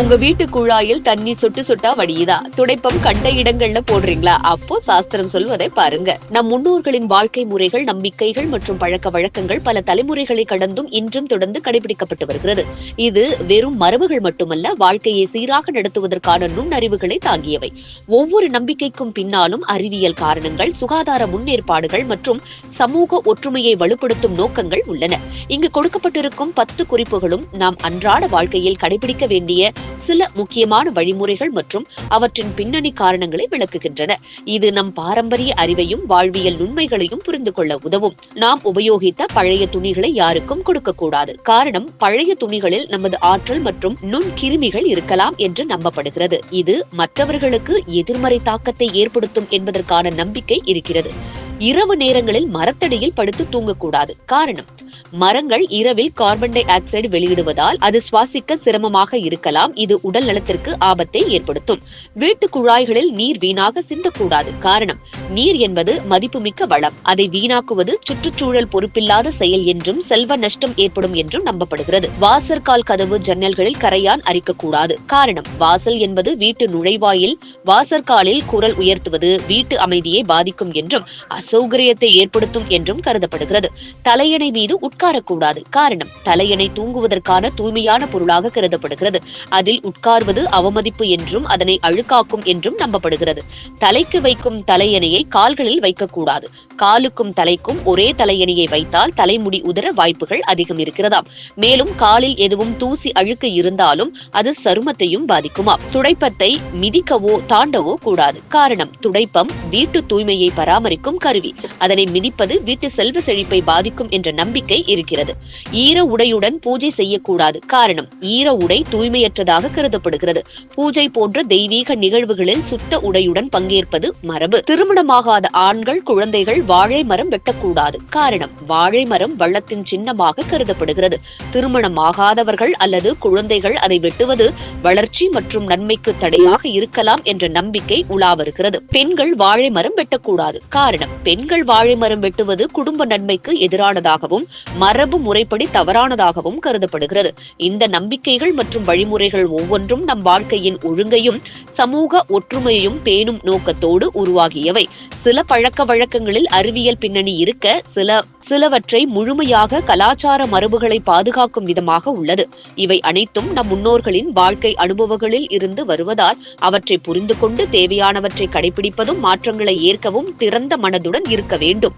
உங்க வீட்டு குழாயில் தண்ணி சொட்டு சொட்டா வடியுதா? துடைப்பம் கண்ட இடங்கள்ல போடுறீங்களா? அப்போ சாஸ்திரம் சொல்வதை பாருங்க. நம் முன்னோர்களின் வாழ்க்கை முறைகள் நம்பிக்கைகள் மற்றும் பழக்க வழக்கங்கள் பல தலைமுறைகளை கடந்தும் இன்றும் தொடர்ந்து கடைபிடிக்கப்பட்டு வருகிறது. இது வெறும் மரபுகள் மட்டுமல்ல வாழ்க்கையை சீராக நடத்துவதற்கான நுண்ணறிவுகளை தாங்கியவை. ஒவ்வொரு நம்பிக்கைக்கும் பின்னாலும் அறிவியல் காரணங்கள் சுகாதார முன்னேற்பாடுகள் மற்றும் சமூக ஒற்றுமையை வலுப்படுத்தும் நோக்கங்கள் உள்ளன. இங்கு கொடுக்கப்பட்டிருக்கும் பத்து குறிப்புகளும் நாம் அன்றாட வாழ்க்கையில் கடைபிடிக்க வேண்டிய சில முக்கியமான வழிமுறைகள் மற்றும் அவற்றின் பின்னணி காரணங்களை விளக்குகின்றன. இது நம் பாரம்பரிய அறிவையும் வாழ்வியல் நுண்மைகளையும் புரிந்து கொள்ள உதவும். நாம் உபயோகித்த பழைய துணிகளை யாருக்கும் கொடுக்கக்கூடாது. காரணம் பழைய துணிகளில் நமது ஆற்றல் மற்றும் நுண்கிருமிகள் இருக்கலாம் என்று நம்பப்படுகிறது. இது மற்றவர்களுக்கு எதிர்மறை தாக்கத்தை ஏற்படுத்தும் என்பதற்கான நம்பிக்கை இருக்கிறது. இரவு நேரங்களில் மரத்தடியில் படுத்து தூங்கக்கூடாது. காரணம் மரங்கள் இரவில் கார்பன் டை ஆக்சைடு வெளியிடுவதால் அது சுவாசிக்க சிரமமாக இருக்கலாம். இது உடல் நலத்திற்கு ஆபத்தை ஏற்படுத்தும். வீட்டு குழாய்களில் நீர் வீணாக சிந்தக்கூடாது. காரணம் நீர் என்பது மதிப்புமிக்க வளம். அதை வீணாக்குவது சுற்றுச்சூழல் பொறுப்பில்லாத செயல் என்றும் செல்வ நஷ்டம் ஏற்படும் என்றும் நம்பப்படுகிறது. வாசற்கால் கதவு ஜன்னல்களில் கரையான் அரிக்கக்கூடாது. காரணம் வாசல் என்பது வீட்டு நுழைவாயில் வாசற்காலில் குரல் உயர்த்துவது வீட்டு அமைதியை பாதிக்கும் என்றும் அசௌகரியத்தை ஏற்படுத்தும் என்றும் கருதப்படுகிறது. தலையணை மீது உட்காரக்கூடாது. காரணம் தலையணை தூங்குவதற்கான தூய்மையான பொருளாக கருதப்படுகிறது. அதில் உட்கார்வது அவமதிப்பு என்றும் அதனை அழுக்காக்கும் என்றும் நம்பப்படுகிறது. தலைக்கு வைக்கும் தலையணையை கால்களில் வைக்கக்கூடாது. காலுக்கும் தலைக்கும் ஒரே தலையணையை வைத்தால் தலைமுடி உதர வாய்ப்புகள் அதிகம் இருக்கிறதாம். மேலும் காலில் எதுவும் தூசி அழுக்கு இருந்தாலும் அது சருமத்தையும் பாதிக்குமாம். துடைப்பத்தை மிதிக்கவோ தாண்டவோ கூடாது. காரணம் துடைப்பம் வீட்டு தூய்மையை பராமரிக்கும் கருவி. அதனை மிதிப்பது வீட்டு செல்வ செழிப்பை பாதிக்கும் என்ற நம்பிக்கை இருக்கிறது. ஈர உடையுடன் பூஜை செய்யக்கூடாது. காரணம் ஈர உடை தூய்மையற்றதாக கருதப்படுகிறது. பூஜை போன்ற தெய்வீக நிகழ்வுகளில் சுத்த உடையுடன் பங்கேற்பது மரபு. திருமணமாகாத ஆண்கள் குழந்தைகள் வாழை மரம் வெட்டக்கூடாது. காரணம் வாழை மரம் வள்ளத்தின் சின்னமாக கருதப்படுகிறது. திருமணமாகாதவர்கள் அல்லது குழந்தைகள் அதை வெட்டுவது வளர்ச்சி மற்றும் நன்மைக்கு தடையாக இருக்கலாம் என்ற நம்பிக்கை உலா வருகிறது பெண்கள் வாழை மரம் வெட்டக்கூடாது. காரணம் பெண்கள் வாழை மரம் வெட்டுவது குடும்ப நன்மைக்கு எதிரானதாகவும் மரபு முறைப்படி தவறானதாகவும் கருதப்படுகிறது. இந்த நம்பிக்கைகள் மற்றும் வழிமுறைகள் ஒவ்வொன்றும் நம் வாழ்க்கையின் ஒழுங்கையும் சமூக ஒற்றுமையையும் பேணும் நோக்கத்தோடு உருவாகியவை. சில பழக்க வழக்கங்களில் அறிவியல் பின்னணி இருக்க சில சிலவற்றை முழுமையாக கலாச்சார மரபுகளை பாதுகாக்கும் விதமாக உள்ளது. இவை அனைத்தும் நம் முன்னோர்களின் வாழ்க்கை அனுபவங்களில் இருந்து வருவதால் அவற்றை புரிந்து கொண்டு தேவையானவற்றை கடைபிடிப்பதும் மாற்றங்களை ஏற்கவும் திறந்த மனதுடன் இருக்க வேண்டும்.